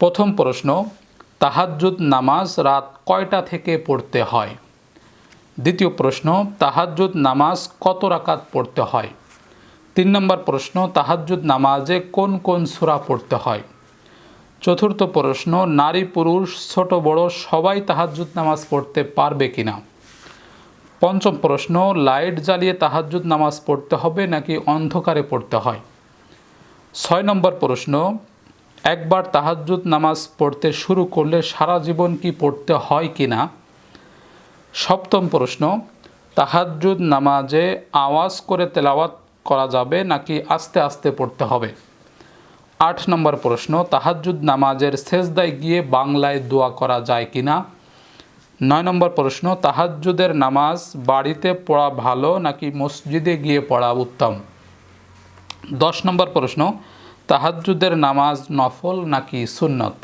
প্রথম প্রশ্ন, তাহাজ্জুদ নামাজ রাত কয়টা থেকে পড়তে হয়? দ্বিতীয় প্রশ্ন, তাহাজ্জুদ নামাজ কত রাকাত পড়তে হয়? তিন নম্বর প্রশ্ন, তাহাজ্জুদ নামাজে কোন কোন সূরা পড়তে হয়? চতুর্থ প্রশ্ন, নারী পুরুষ ছোট বড় সবাই তাহাজ্জুদ নামাজ পড়তে পারবে কিনা? পঞ্চম প্রশ্ন, লাইট জ্বালিয়ে তাহাজ্জুদ নামাজ পড়তে হবে নাকি অন্ধকারে পড়তে হয়? ছয় নম্বর প্রশ্ন একবার তাহাজ্জুদ নামাজ পড়তে শুরু করলে সারা জীবন কি পড়তে হয় কি না? সপ্তম প্রশ্ন, তাহাজ্জুদ নামাজে আওয়াজ করে তেলাওয়াত করা যাবে নাকি আস্তে আস্তে পড়তে হবে? আট নম্বর প্রশ্ন, তাহাজ্জুদ নামাজের শেষদায় গিয়ে বাংলায় দোয়া করা যায় কি না? নয় নম্বর প্রশ্ন, তাহাজ্জুদের নামাজ বাড়িতে পড়া ভালো নাকি মসজিদে গিয়ে পড়া উত্তম? দশ নম্বর প্রশ্ন তাহাজ্জুদের নামাজ নফল নাকি সুন্নত?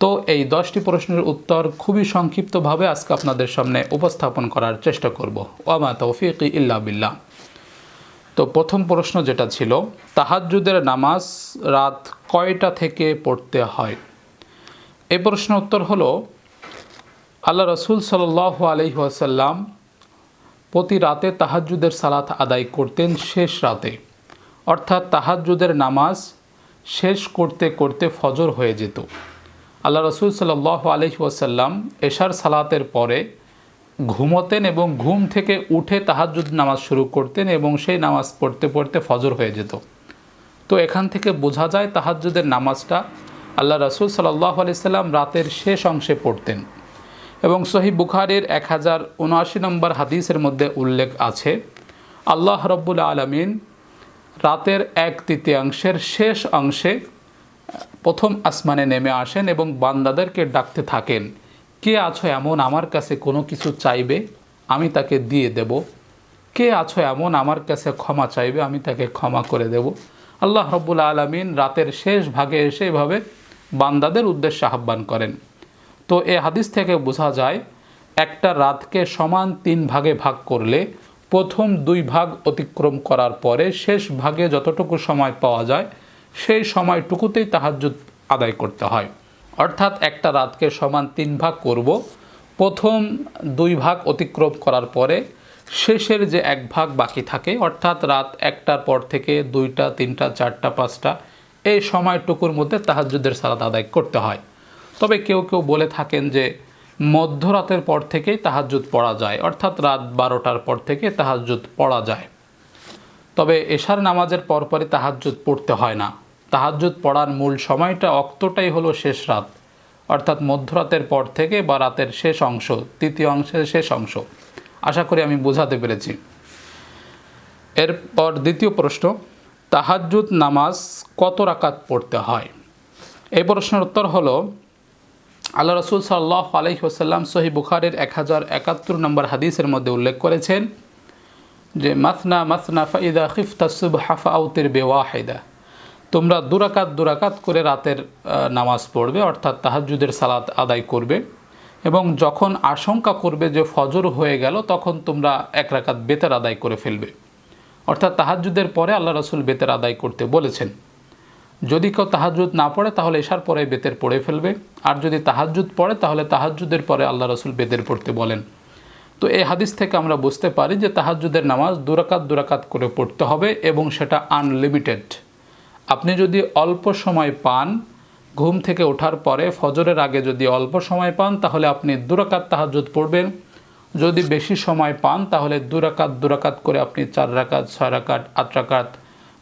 তো এই দশটি প্রশ্নের উত্তর খুবই সংক্ষিপ্তভাবে আজকে আপনাদের সামনে উপস্থাপন করার চেষ্টা করব। ওয়ামা তৌফিক ইল্লা বিল্লাহ। তো প্রথম প্রশ্ন যেটা ছিল, তাহাজ্জুদের নামাজ রাত কয়টা থেকে পড়তে হয়? এই প্রশ্ন উত্তর হলো, আল্লাহ রসুল সাল আলহি ওয়াসাল্লাম প্রতি রাতে তাহাজ্জুদের সালাত আদায় করতেন শেষ রাতে। অর্থাৎ তাহাজ্জুদের নামাজ শেষ করতে করতে ফজর হয়ে যেত। আল্লাহ রসুল সাল্লাহ আলহি ওয়াসাল্লাম এশার সালাতের পরে ঘুমোতেন এবং ঘুম থেকে উঠে তাহাজ্জুদ নামাজ শুরু করতেন এবং সেই নামাজ পড়তে পড়তে ফজর হয়ে যেত। তো এখান থেকে বোঝা যায় তাহাজ্জুদের নামাজটা আল্লাহ রসুল সাল্লাহ আলাইসাল্লাম রাতের শেষ অংশে পড়তেন। এবং সহি বুখারের এক হাজার উনআশি নম্বর হাদিসের মধ্যে উল্লেখ আছে, আল্লাহ রব্বুল আলমিন রাতের এক তৃতীয়াংশের শেষ অংশে প্রথম আসমানে নেমে আসেন এবং বান্দাদেরকে ডাকতে থাকেন, কে আছো এমন আমার কাছে কোনো কিছু চাইবে? আমি তাকে দিয়ে দেব। কে আছো এমন আমার কাছে ক্ষমা চাইবে? আমি তাকে ক্ষমা করে দেব। আল্লাহ রব্বুল আলমিন রাতের শেষ ভাগে এসে এভাবে বান্দাদের উদ্দেশ্যে আহ্বান করেন। তো এ হাদিস থেকে বোঝা যায়, একটা রাতকে সমান তিন ভাগে ভাগ করলে প্রথম দুই ভাগ অতিক্রম করার পরে শেষ ভাগে যতটুকু সময় পাওয়া যায়, সেই সময়টুকুতেই তাহাজ্জুদ আদায় করতে হয়। অর্থাৎ একটা রাতকে সমান তিন ভাগ করব। প্রথম দুই ভাগ অতিক্রম করার পরে শেষের যে এক ভাগ বাকি থাকে, অর্থাৎ রাত একটার পর থেকে দুইটা, তিনটা, চারটা, পাঁচটা, এই সময়টুকুর মধ্যে তাহাজ্জুদের সালাত আদায় করতে হয়। তবে কেউ কেউ বলে থাকেন যে মধ্যরাতের পর থেকেই তাহাজ্জুদ পড়া যায়, অর্থাৎ রাত বারোটার পর থেকে তাহাজ্জুদ পড়া যায়। তবে এশার নামাজের পরপরই তাহাজ্জুদ পড়তে হয় না। তাহাজ্জুদ পড়ার মূল সময়টা অক্তটাই হলো শেষ রাত, অর্থাৎ মধ্যরাতের পর থেকে বা রাতের শেষ অংশ, তৃতীয় অংশের শেষ অংশ। আশা করি আমি বোঝাতে পেরেছি। এরপর দ্বিতীয় প্রশ্ন, তাহাজ্জুদ নামাজ কত রাকাত পড়তে হয়? এই প্রশ্নের উত্তর হলো আল্লাহ রসুল সাল্লাহ আলহি ওসাল্লাম সহি বুখারের এক হাজার একাত্তর নম্বর হাদিসের মধ্যে উল্লেখ করেছেন যে, মাসনা মাসনা, ফাইদা খিফতা সুব হাফা আউতের বেওয়াহেদা। তোমরা দুরাকাত দুরাকাত করে রাতের নামাজ পড়বে, অর্থাৎ তাহাজুদের সালাত আদায় করবে এবং যখন আশঙ্কা করবে যে ফজর হয়ে গেল, তখন তোমরা এক রাকাত বেতের আদায় করে ফেলবে। অর্থাৎ তাহাজুদের পরে আল্লাহ রসুল বেতের আদায় করতে বলেছেন। যদি কেউ তাহাজুদ না পড়ে, তাহলে এশার পরে বেতের পড়ে ফেলবে। আর যদি তাহাজুদ পড়ে, তাহলে তাহাজুদের পরে আল্লাহ রসুল বেতের পড়তে বলেন। তো এই হাদিস থেকে আমরা বুঝতে পারি যে তাহাজুদের নামাজ দুরাকাত দুরাকাত করে পড়তে হবে এবং সেটা আনলিমিটেড আপনি যদি অল্প সময় পান, ঘুম থেকে ওঠার পরে, ফজরের আগে যদি অল্প সময় পান, তাহলে আপনি দুরাকাত তাহাজুদ পড়বেন। যদি বেশি সময় পান, তাহলে দুরাকাত দুরাকাত করে আপনি চার রাকাত, ছয় রাকাত, আট রাকাত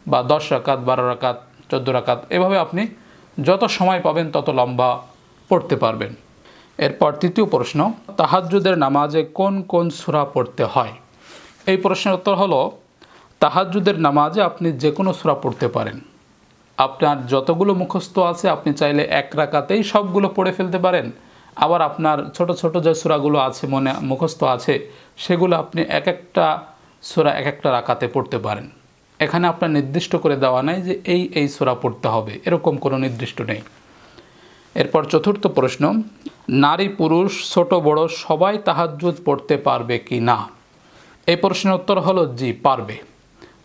বা দশ রাকাত, বারো রাকাত চোদ্দ রাকাত। এভাবে আপনি যত সময় পাবেন তত লম্বা পড়তে পারবেন। এরপর তৃতীয় প্রশ্ন, তাহাজ্জুদের নামাজে কোন কোন সুরা পড়তে হয়? এই প্রশ্নের উত্তর হলো, তাহাজ্জুদের নামাজে আপনি যে কোনো সুরা পড়তে পারেন। আপনার যতগুলো মুখস্থ আছে, আপনি চাইলে এক রাকাতেই সবগুলো পড়ে ফেলতে পারেন। আবার আপনার ছোট ছোট যে সুরাগুলো আছে, মনে মুখস্থ আছে, সেগুলো আপনি এক একটা সুরা এক একটা রাকাতে পড়তে পারেন। এখানে আপনার নির্দিষ্ট করে দেওয়া নাই যে এই এই সুরা পড়তে হবে। এরকম কোনো নির্দিষ্ট নেই। এরপর চতুর্থ প্রশ্ন, নারী, পুরুষ, ছোট, বড়, সবাই তাহাজ্জুদ পড়তে পারবে কি না? এই প্রশ্নের উত্তর হলো, জি, পারবে।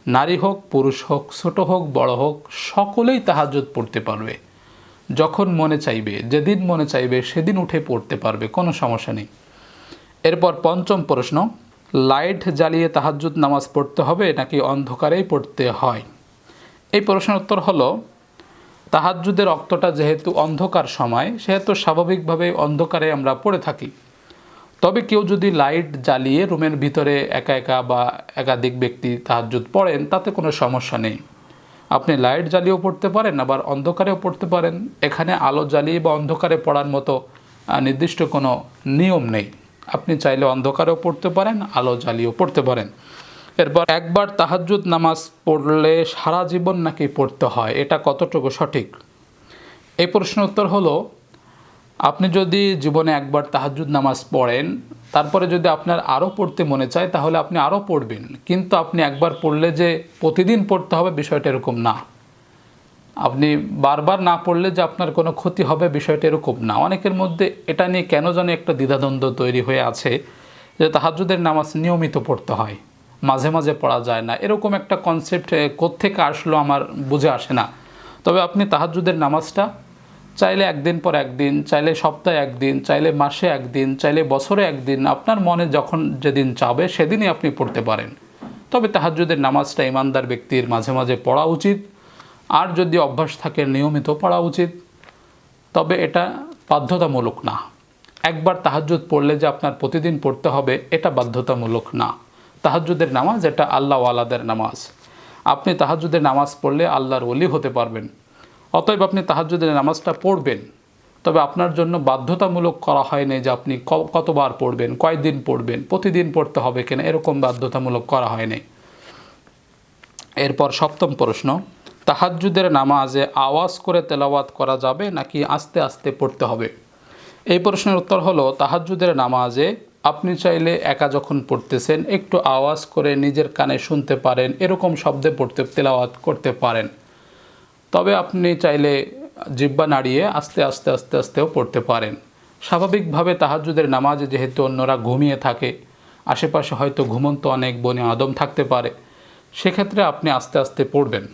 নারী হোক, পুরুষ হোক, ছোট হোক, বড় হোক, সকলেই তাহাজ্জুদ পড়তে পারবে। যখন মনে চাইবে, যেদিন মনে চাইবে, সেদিন উঠে পড়তে পারবে, কোনো সমস্যা নেই। এরপর পঞ্চম প্রশ্ন লাইট জ্বালিয়ে তাহাজ্জুদ নামাজ পড়তে হবে নাকি অন্ধকারেই পড়তে হয়? এই প্রশ্নের উত্তর হলো, তাহাজ্জুদের রক্তটা যেহেতু অন্ধকার সময়, সেহেতু স্বাভাবিকভাবে অন্ধকারে আমরা পড়ে থাকি। তবে কেউ যদি লাইট জ্বালিয়ে রুমের ভিতরে একা একা বা একাধিক ব্যক্তি তাহাজ্জুদ পড়েন, তাতে কোনো সমস্যা নেই। আপনি লাইট জ্বালিয়েও পড়তে পারেন, আবার অন্ধকারেও পড়তে পারেন। এখানে আলো জ্বালিয়ে বা অন্ধকারে পড়ার মতো নির্দিষ্ট কোনো নিয়ম নেই। আপনি চাইলে অন্ধকারেও পড়তে পারেন, আলো জ্বালিয়েও পড়তে পারেন। এরপর একবার তাহাজ্জুদ নামাজ পড়লে সারা জীবন নাকি পড়তে হয়, এটা কতটুকু সঠিক? এই প্রশ্নের উত্তর হলো, আপনি যদি জীবনে একবার তাহাজ্জুদ নামাজ পড়েন, তারপরে যদি আপনার আরও পড়তে মনে চায়, তাহলে আপনি আরও পড়বেন। কিন্তু আপনি একবার পড়লে যে প্রতিদিন পড়তে হবে বিষয়টা এরকম না। আপনি বারবার না পড়লে যে আপনার কোনো ক্ষতি হবে বিষয়টা এরকম না। অনেকের মধ্যে এটা নিয়ে কেন জানি একটা দ্বিধাদ্বন্দ্ব তৈরি হয়ে আছে যে তাহাজ্জুদের নামাজ নিয়মিত পড়তে হয়, মাঝে মাঝে পড়া যায় না। এরকম একটা কনসেপ্ট কোত্থেকে আসলো আমার বুঝে আসে না। তবে আপনি তাহাজ্জুদের নামাজটা চাইলে একদিন পর একদিন, চাইলে সপ্তাহে একদিন, চাইলে মাসে একদিন, চাইলে বছরে একদিন, আপনার মনে যখন যেদিন চাবে সেদিনই আপনি পড়তে পারেন। তবে তাহাজ্জুদের নামাজটা ইমানদার ব্যক্তির মাঝে মাঝে পড়া উচিত। আর যদি অভ্যাস থাকে নিয়মিত পড়া উচিত, তবে এটা বাধ্যতামূলক না। একবার তাহাজ্জুদ পড়লে যে আপনার প্রতিদিন পড়তে হবে, এটা বাধ্যতামূলক না। তাহাজ্জুদের নামাজ এটা আল্লাহ আলাদের নামাজ। আপনি তাহাজ্জুদের নামাজ পড়লে আল্লাহর ওলি হতে পারবেন। অতএব আপনি তাহাজ্জুদের নামাজটা পড়বেন। তবে আপনার জন্য বাধ্যতামূলক করা হয়নি যে আপনি কতবার পড়বেন, কয়দিন পড়বেন, প্রতিদিন পড়তে হবে কিনা, এরকম বাধ্যতামূলক করা হয়নি এরপর সপ্তম প্রশ্ন তাহাজ্জুদের নামাজে আওয়াজ করে তেলাওয়াত করা যাবে নাকি আস্তে আস্তে পড়তে হবে? এই প্রশ্নের উত্তর হলো, তাহাজ্জুদের নামাজে আপনি চাইলে একা যখন পড়তেছেন, একটু আওয়াজ করে নিজের কানে শুনতে পারেন, এরকম শব্দে পড়তে, তেলাওয়াত করতে পারেন। তবে আপনি চাইলে জিব্বা নাড়িয়ে আস্তে আস্তে আস্তে, আস্তেও পড়তে পারেন। স্বাভাবিকভাবে তাহাজ্জুদের নামাজে যেহেতু অন্যরা ঘুমিয়ে থাকে, আশেপাশে হয়তো ঘুমন্ত অনেক বনে আদম থাকতে পারে, সেক্ষেত্রে আপনি আস্তে আস্তে পড়বেন।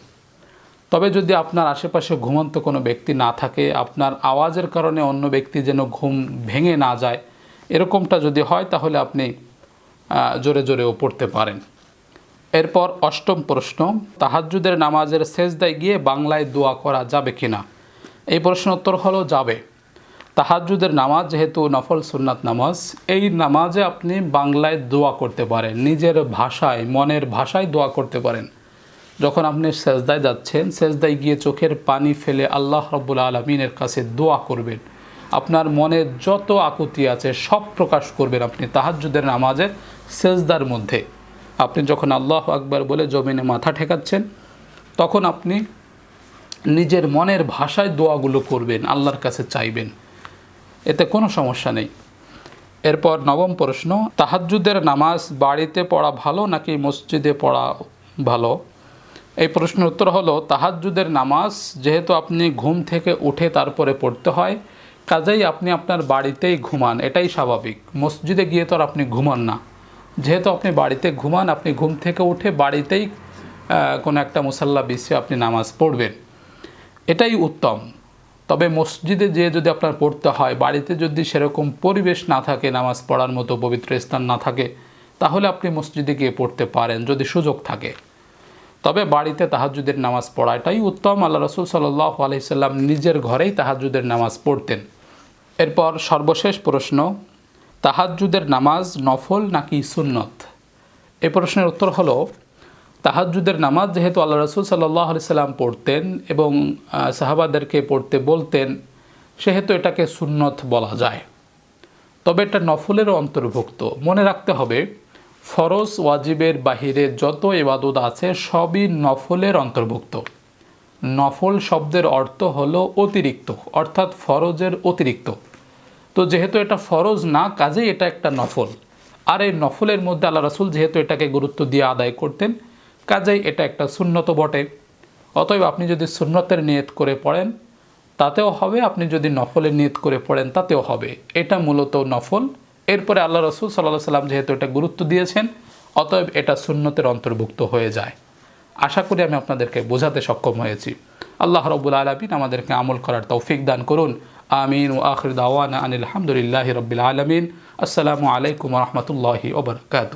তবে যদি আপনার আশেপাশে ঘুমন্ত কোনো ব্যক্তি না থাকে, আপনার আওয়াজের কারণে অন্য ব্যক্তি যেন ঘুম ভেঙে না যায়, এরকমটা যদি হয় তাহলে আপনি জোরে জোরেও পড়তে পারেন। এরপর অষ্টম প্রশ্ন, তাহাজ্জুদের নামাজের শেষদায় গিয়ে বাংলায় দোয়া করা যাবে কি না এই প্রশ্ন উত্তর হলো যাবে। তাহাজ্জুদের নামাজ যেহেতু নফল সুন্নাত নামাজ, এই নামাজে আপনি বাংলায় দোয়া করতে পারেন, নিজের ভাষায়, মনের ভাষায় দোয়া করতে পারেন। যখন আপনি সেজদায় যাচ্ছেন, সেজদায় গিয়ে চোখের পানি ফেলে আল্লাহ রব্বুল আলমিনের কাছে দোয়া করবেন। আপনার মনে যত আকুতি আছে সব প্রকাশ করবেন আপনি তাহাজ্জুদের নামাজের সেজদার মধ্যে। আপনি যখন আল্লাহ আকবার বলে জমিনে মাথা ঠেকাচ্ছেন, তখন আপনি নিজের মনের ভাষায় দোয়াগুলো করবেন, আল্লাহর কাছে চাইবেন। এতে কোনো সমস্যা নেই। এরপর নবম প্রশ্ন, তাহাজ্জুদের নামাজ বাড়িতে পড়া ভালো নাকি মসজিদে পড়া ভালো? এই প্রশ্নের উত্তর হলো, তাহাজ্জুদের নামাজ যেহেতু আপনি ঘুম থেকে উঠে তারপরে পড়তে হয়, কাজেই আপনি আপনার বাড়িতেই ঘুমান, এটাই স্বাভাবিক। মসজিদে গিয়ে তো আর আপনি ঘুমান না। যেহেতু আপনি বাড়িতে ঘুমান, আপনি ঘুম থেকে উঠে বাড়িতেই কোনো একটা মুসাল্লা বিছিয়ে আপনি নামাজ পড়বেন। এটাই উত্তম। তবে মসজিদে যেয়ে যদি আপনার পড়তে হয়, বাড়িতে যদি সেরকম পরিবেশ না থাকে, নামাজ পড়ার মতো পবিত্র স্থান না থাকে, তাহলে আপনি মসজিদে গিয়ে পড়তে পারেন, যদি সুযোগ থাকে। তবে বাড়িতে তাহাজুদের নামাজ পড়াটাই উত্তম। আল্লাহ রসুল সাল্লাহ আলহিসাল্লাম নিজের ঘরেই তাহাজুদের নামাজ পড়তেন। এরপর সর্বশেষ প্রশ্ন, তাহাজ্জুদের নামাজ নফল নাকি সুন্নত? এই প্রশ্নের উত্তর হলো, তাহাজ্জুদের নামাজ যেহেতু আল্লাহ রসুল সাল্লাহ আলি সাল্লাম পড়তেন এবং সাহাবাদেরকে পড়তে বলতেন, সেহেতু এটাকে সুন্নত বলা যায়। তবে এটা নফলেরও অন্তর্ভুক্ত। মনে রাখতে হবে ফরজ ওয়াজিবের বাহিরে যত ইবাদত আছে সবই নফলের অন্তর্ভুক্ত। নফল শব্দের অর্থ হলো অতিরিক্ত, অর্থাৎ ফরজের অতিরিক্ত। তো যেহেতু এটা ফরজ না, কাজেই এটা একটা নফল। আর এই নফলের মধ্যে আল্লাহ রাসুল যেহেতু এটাকে গুরুত্ব দিয়ে আদায় করতেন, কাজেই এটা একটা সুন্নত বটে। অতএব আপনি যদি সুন্নতের নিয়ত করে পড়েন, তাতেও হবে, আপনি যদি নফলের নিয়ত করে পড়েন, তাতেও হবে। এটা মূলত নফল। এরপরে আল্লাহ রসুল সাল্লাহ সাল্লাম যেহেতু এটা গুরুত্ব দিয়েছেন, অতএব এটা সুন্নতের অন্তর্ভুক্ত হয়ে যায়। আশা করি আমি আপনাদেরকে বোঝাতে সক্ষম হয়েছি। আল্লাহ রবুল আলমিন আমাদেরকে আমল করার তৌফিক দান করুন। আমিন ও আখির দাওয়ান আনিল হামদুলিল্লাহ রবিল আলমিন। আসসালামু আলাইকুম রহমতুল্লাহি ওবরকাত